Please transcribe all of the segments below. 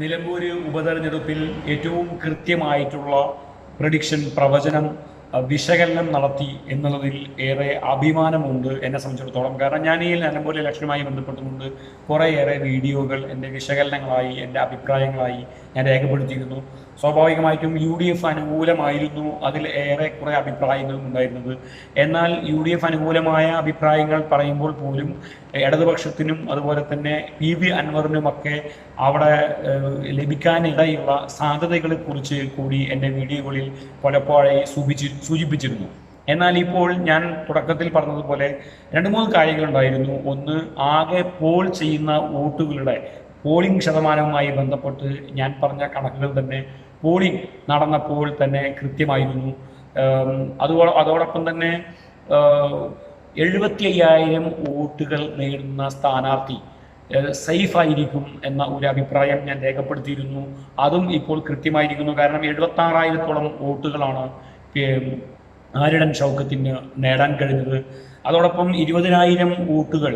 നിലമ്പൂര് ഉപതെരഞ്ഞെടുപ്പിൽ ഏറ്റവും കൃത്യമായിട്ടുള്ള പ്രഡിക്ഷൻ പ്രവചനം വിശകലനം നടത്തി എന്നുള്ളതിൽ ഏറെ അഭിമാനമുണ്ട് എന്നെ സംബന്ധിച്ചിടത്തോളം. കാരണം ഞാൻ ഈ നിലമ്പൂർ ഇലക്ഷനുമായി ബന്ധപ്പെട്ടുകൊണ്ട് കുറേയേറെ വീഡിയോകൾ എന്റെ വിശകലനങ്ങളായി എന്റെ അഭിപ്രായങ്ങളായി ഞാൻ രേഖപ്പെടുത്തിയിരുന്നു. സ്വാഭാവികമായിട്ടും യു ഡി എഫ് അനുകൂലമായിരുന്നു. അതിൽ ഏറെ കുറേ അഭിപ്രായങ്ങളും ഉണ്ടായിരുന്നത്. എന്നാൽ യു ഡി എഫ് അനുകൂലമായ അഭിപ്രായങ്ങൾ പറയുമ്പോൾ പോലും ഇടതുപക്ഷത്തിനും അതുപോലെ തന്നെ പി വി അൻവറിനുമൊക്കെ അവിടെ ലഭിക്കാനിടയുള്ള സാധ്യതകളെ കുറിച്ച് കൂടി എന്റെ വീഡിയോകളിൽ പലപ്പോഴായി സൂചിച്ച് സൂചിപ്പിച്ചിരുന്നു. എന്നാൽ ഇപ്പോൾ ഞാൻ തുടക്കത്തിൽ പറഞ്ഞതുപോലെ രണ്ട് മൂന്ന് കാര്യങ്ങളുണ്ടായിരുന്നു. ഒന്ന് ആകെ പോൾ ചെയ്യുന്ന വോട്ടുകളുടെ പോളിംഗ് ശതമാനവുമായി ബന്ധപ്പെട്ട് ഞാൻ പറഞ്ഞ കണക്കുകൾ തന്നെ പോളിംഗ് നടന്നപ്പോൾ തന്നെ കൃത്യമായിരുന്നു. അതോ അതോടൊപ്പം തന്നെ എഴുപത്തി അയ്യായിരം വോട്ടുകൾ നേടുന്ന സ്ഥാനാർത്ഥി സേഫ് ആയിരിക്കും എന്ന ഒരു അഭിപ്രായം ഞാൻ രേഖപ്പെടുത്തിയിരുന്നു. അതും ഇപ്പോൾ കൃത്യമായിരിക്കുന്നു. കാരണം എഴുപത്തി ആറായിരത്തോളം വോട്ടുകളാണ് ആരിടൻ ഷൗക്കത്തിന് നേടാൻ കഴിഞ്ഞത്. അതോടൊപ്പം ഇരുപതിനായിരം വോട്ടുകൾ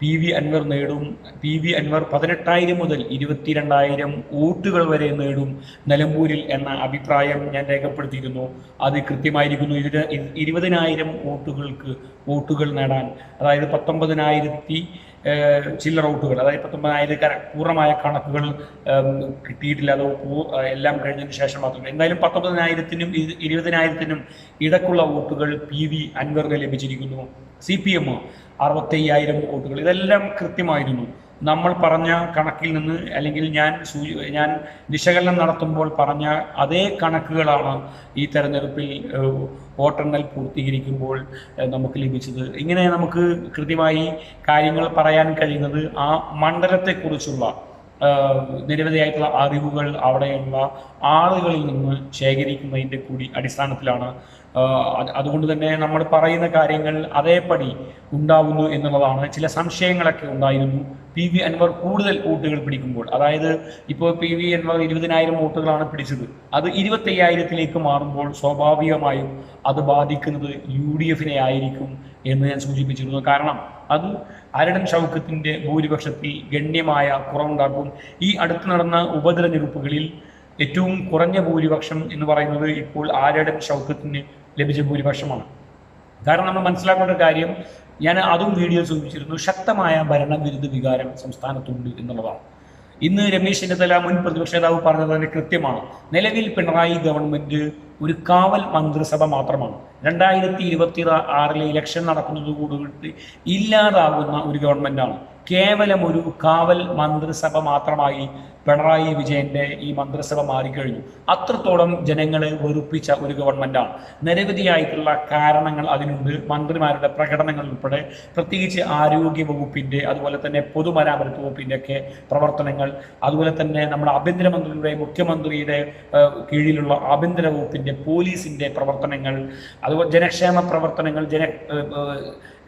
പി വി അൻവർ നേടും. പി വി അൻവർ പതിനെട്ടായിരം മുതൽ ഇരുപത്തിരണ്ടായിരം വോട്ടുകൾ വരെ നേടും നിലമ്പൂരിൽ എന്ന അഭിപ്രായം ഞാൻ രേഖപ്പെടുത്തിയിരുന്നു. അത് കൃത്യമായിരിക്കുന്നു. ഇതിന് ഇരുപതിനായിരം വോട്ടുകൾക്ക് വോട്ടുകൾ നേടാൻ. അതായത് പത്തൊമ്പതിനായിരത്തി ഏഹ്, റൂട്ടുകൾ അതായത് പത്തൊമ്പതിനായിരം പൂർണമായ കണക്കുകൾ കിട്ടിയിട്ടില്ല. അത് എല്ലാം കഴിഞ്ഞതിന് ശേഷം മാത്രമേ. എന്തായാലും പത്തൊമ്പതിനായിരത്തിനും ഇരു- ഇരുപതിനായിരത്തിനും ഇടക്കുള്ള വോട്ടുകൾ പി വി അൻവറിന് ലഭിച്ചിരിക്കുന്നു. സി പി എമ്മോ അറുപത്തയ്യായിരം വോട്ടുകൾ. ഇതെല്ലാം കൃത്യമായിരുന്നു. നമ്മൾ പറഞ്ഞ കണക്കിൽ നിന്ന് അല്ലെങ്കിൽ ഞാൻ ഞാൻ വിശകലനം നടത്തുമ്പോൾ പറഞ്ഞ അതേ കണക്കുകളാണ് ഈ തെരഞ്ഞെടുപ്പിൽ വോട്ടെണ്ണൽ പൂർത്തീകരിക്കുമ്പോൾ നമുക്ക് ലഭിച്ചത്. ഇങ്ങനെ നമുക്ക് കൃത്യമായി കാര്യങ്ങൾ പറയാൻ കഴിയുന്നത് ആ മണ്ഡലത്തെക്കുറിച്ചുള്ള നിരവധിയായിട്ടുള്ള അറിവുകൾ അവിടെയുള്ള ആളുകളിൽ നിന്ന് ശേഖരിക്കുന്നതിന്റെ കൂടി അടിസ്ഥാനത്തിലാണ് അതുകൊണ്ട് തന്നെ നമ്മൾ പറയുന്ന കാര്യങ്ങൾ അതേപടി ഉണ്ടാവുന്നു എന്നുള്ളതാണ്. ചില സംശയങ്ങളൊക്കെ ഉണ്ടായിരുന്നു. പി വി അൻവർ കൂടുതൽ വോട്ടുകൾ പിടിക്കുമ്പോൾ അതായത് ഇപ്പോൾ പി വി അൻവർ ഇരുപതിനായിരം വോട്ടുകളാണ് പിടിച്ചത്. അത് ഇരുപത്തയ്യായിരത്തിലേക്ക് മാറുമ്പോൾ സ്വാഭാവികമായും അത് ബാധിക്കുന്നത് യു ഡി എഫിനെ ആയിരിക്കും എന്ന് ഞാൻ സൂചിപ്പിച്ചിരുന്നു. കാരണം അത് അരടൻ ഷൗക്കത്തിന്റെ ഭൂരിപക്ഷത്തിൽ ഗണ്യമായ കുറവുണ്ടാക്കും ഈ അടുത്ത് നടന്ന ഉപതെരഞ്ഞെടുപ്പുകളിൽ ഏറ്റവും കുറഞ്ഞ ഭൂരിപക്ഷം എന്ന് പറയുന്നത് ഇപ്പോൾ ആരുടെ ഷൗക്കത്തിന് ലഭിച്ച ഭൂരിപക്ഷമാണ്. കാരണം നമ്മൾ മനസ്സിലാക്കേണ്ട കാര്യം ഞാൻ അതും വീഡിയോ സൂചിപ്പിച്ചിരുന്നു ശക്തമായ ഭരണവിരുദ്ധ വികാരം സംസ്ഥാനത്തുണ്ട് എന്നുള്ളതാണ്. ഇന്ന് രമേശ് ചെന്നിത്തല മുൻ പ്രതിപക്ഷ നേതാവ് പറഞ്ഞത് തന്നെ കൃത്യമാണ്. നിലവിൽ പിണറായി ഗവൺമെന്റ് ഒരു കാവൽ മന്ത്രിസഭ മാത്രമാണ്. രണ്ടായിരത്തി ഇരുപത്തി ആറിലെ ഇലക്ഷൻ നടക്കുന്നതോടുകൂടി ഇല്ലാതാകുന്ന ഒരു ഗവൺമെന്റാണ്. കേവലം ഒരു കാവൽ മന്ത്രിസഭ മാത്രമായി പിണറായി വിജയന്റെ ഈ മന്ത്രിസഭ മാറിക്കഴിഞ്ഞു. അത്രത്തോളം ജനങ്ങളെ വെറുപ്പിച്ച ഒരു ഗവൺമെന്റാണ്. നിരവധിയായിട്ടുള്ള കാരണങ്ങൾ അതിനുണ്ട്. മന്ത്രിമാരുടെ പ്രകടനങ്ങൾ ഉൾപ്പെടെ പ്രത്യേകിച്ച് ആരോഗ്യ വകുപ്പിന്റെ അതുപോലെ തന്നെ പൊതുമരാമത്ത് വകുപ്പിന്റെ ഒക്കെ പ്രവർത്തനങ്ങൾ അതുപോലെ തന്നെ നമ്മുടെ ആഭ്യന്തരമന്ത്രിയുടെ മുഖ്യമന്ത്രിയുടെ കീഴിലുള്ള ആഭ്യന്തര വകുപ്പിന്റെ പോലീസിന്റെ പ്രവർത്തനങ്ങൾ അതുപോലെ ജനക്ഷേമ പ്രവർത്തനങ്ങൾ ജന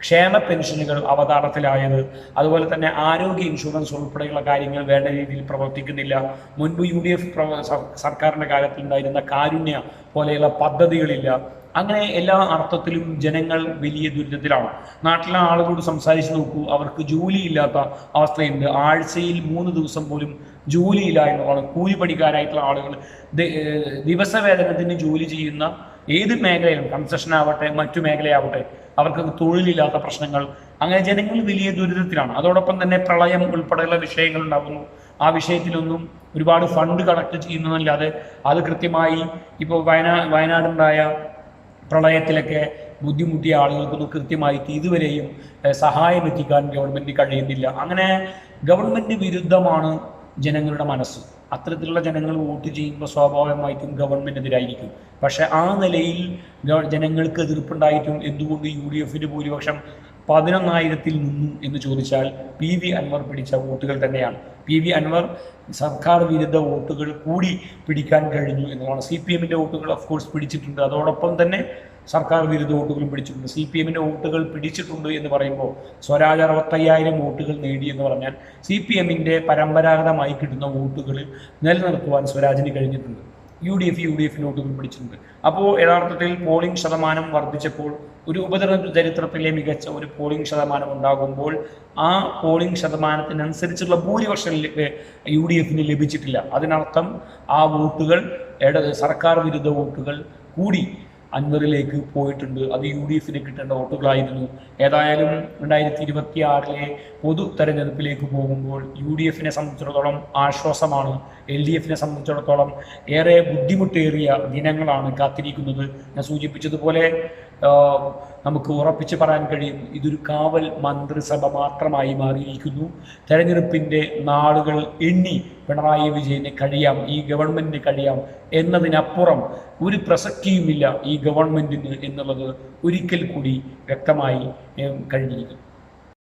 ക്ഷേമ പെൻഷനുകൾ അവതാളത്തിലായത്. അതുപോലെ തന്നെ ആരോഗ്യ ഇൻഷുറൻസ് ഉൾപ്പെടെയുള്ള കാര്യങ്ങൾ വേണ്ട രീതിയിൽ പ്രവർത്തിക്കുന്നില്ല. മുൻപ് യു ഡി എഫ് സർക്കാരിന്റെ കാലത്തുണ്ടായിരുന്ന കാരുണ്യ പോലെയുള്ള പദ്ധതികളില്ല. അങ്ങനെ എല്ലാ അർത്ഥത്തിലും ജനങ്ങൾ വലിയ ദുരിതത്തിലാണ്. നാട്ടിലെ ആളുകളോട് സംസാരിച്ച് നോക്കൂ അവർക്ക് ജോലിയില്ലാത്ത അവസ്ഥയുണ്ട്. ആഴ്ചയിൽ മൂന്ന് ദിവസം പോലും ജോലിയില്ല എന്നുള്ളതാണ്. കൂലിപ്പണിക്കാരായിട്ടുള്ള ആളുകൾ ദിവസവേതനത്തിന് ജോലി ചെയ്യുന്ന ഏത് മേഖലയിലും കൺസ്ട്രക്ഷൻ ആവട്ടെ മറ്റു മേഖലയാവട്ടെ അവർക്ക് തൊഴിലില്ലാത്ത പ്രശ്നങ്ങൾ. അങ്ങനെ ജനങ്ങൾ വലിയ ദുരിതത്തിലാണ്. അതോടൊപ്പം തന്നെ പ്രളയം ഉൾപ്പെടെയുള്ള വിഷയങ്ങൾ ഉണ്ടാകുന്നു. ആ വിഷയത്തിലൊന്നും ഒരുപാട് ഫണ്ട് കളക്ട് ചെയ്യുന്നതല്ലാതെ അത് കൃത്യമായി ഇപ്പോൾ വയനാ വയനാടുണ്ടായ പ്രളയത്തിലൊക്കെ ബുദ്ധിമുട്ടിയ ആളുകൾക്കൊന്നും കൃത്യമായിട്ട് ഇതുവരെയും സഹായം എത്തിക്കാൻ ഗവൺമെന്റ് കഴിയുന്നില്ല. അങ്ങനെ ഗവൺമെന്റ് വിരുദ്ധമാണ് ജനങ്ങളുടെ മനസ്സ്. അത്തരത്തിലുള്ള ജനങ്ങൾ വോട്ട് ചെയ്യുമ്പോൾ സ്വാഭാവികമായിട്ടും ഗവൺമെന്റിനെതിരായിരിക്കും പക്ഷേ ആ നിലയിൽ ജനങ്ങൾക്ക് എതിർപ്പുണ്ടായിട്ടും എന്തുകൊണ്ട് യു ഡി എഫിന്റെ ഭൂരിപക്ഷം പതിനൊന്നായിരത്തിൽ നിന്നു എന്ന് ചോദിച്ചാൽ പി വി അൻവർ പിടിച്ച വോട്ടുകൾ തന്നെയാണ്. പി വി അൻവർ സർക്കാർ വിരുദ്ധ വോട്ടുകൾ കൂടി പിടിക്കാൻ കഴിഞ്ഞു എന്നതാണ്. സി പി എമ്മിന്റെ വോട്ടുകൾ ഓഫ് കോഴ്സ് പിടിച്ചിട്ടുണ്ട്. അതോടൊപ്പം തന്നെ സർക്കാർ വിരുദ്ധ വോട്ടുകൾ പിടിച്ചിട്ടുണ്ട്. സി പി എമ്മിന്റെ വോട്ടുകൾ പിടിച്ചിട്ടുണ്ട് എന്ന് പറയുമ്പോൾ സ്വരാജ് അറുപത്തയ്യായിരം വോട്ടുകൾ നേടി എന്ന് പറഞ്ഞാൽ സി പി എമ്മിന്റെ പരമ്പരാഗതമായി കിട്ടുന്ന വോട്ടുകൾ നിലനിർത്തുവാൻ സ്വരാജിന് കഴിഞ്ഞിട്ടുണ്ട്. U D F U D എഫിന് വോട്ടുകൾ പിടിച്ചിട്ടുണ്ട്. അപ്പോൾ യഥാർത്ഥത്തിൽ പോളിംഗ് ശതമാനം വർദ്ധിച്ചപ്പോൾ ഒരു ഉപതെരഞ്ഞെടുപ്പ് ചരിത്രത്തിലെ മികച്ച ഒരു പോളിംഗ് ശതമാനം ഉണ്ടാകുമ്പോൾ ആ പോളിംഗ് ശതമാനത്തിനനുസരിച്ചുള്ള ഭൂരിപക്ഷം യു ഡി എഫിന് ലഭിച്ചിട്ടില്ല. അതിനർത്ഥം ആ വോട്ടുകൾ സർക്കാർ വിരുദ്ധ വോട്ടുകൾ കൂടി അൻവറിലേക്ക് പോയിട്ടുണ്ട്. അത് യു ഡി എഫിന് കിട്ടേണ്ട വോട്ടുകളായിരുന്നു. ഏതായാലും രണ്ടായിരത്തി ഇരുപത്തി ആറിലെ പൊതു തെരഞ്ഞെടുപ്പിലേക്ക് പോകുമ്പോൾ യു ഡി എഫിനെ സംബന്ധിച്ചിടത്തോളം ആശ്വാസമാണ്. എൽ ഡി എഫിനെ സംബന്ധിച്ചിടത്തോളം ഏറെ ബുദ്ധിമുട്ടേറിയ ദിനങ്ങളാണ് കാത്തിരിക്കുന്നത്. ഞാൻ സൂചിപ്പിച്ചതുപോലെ നമുക്ക് ഉറപ്പിച്ച് പറയാൻ കഴിയും ഇതൊരു കാവൽ മന്ത്രിസഭ മാത്രമായി മാറിയിരിക്കുന്നു. തെരഞ്ഞെടുപ്പിന്റെ നാളുകൾ എണ്ണി പിണറായി വിജയന് കഴിയാം ഈ ഗവൺമെന്റിന് കഴിയാം എന്നതിനപ്പുറം ഒരു പ്രസക്തിയുമില്ല ഈ ഗവൺമെന്റിന് എന്നുള്ളത് ഒരിക്കൽ കൂടി വ്യക്തമായി കഴിഞ്ഞിരിക്കുന്നു.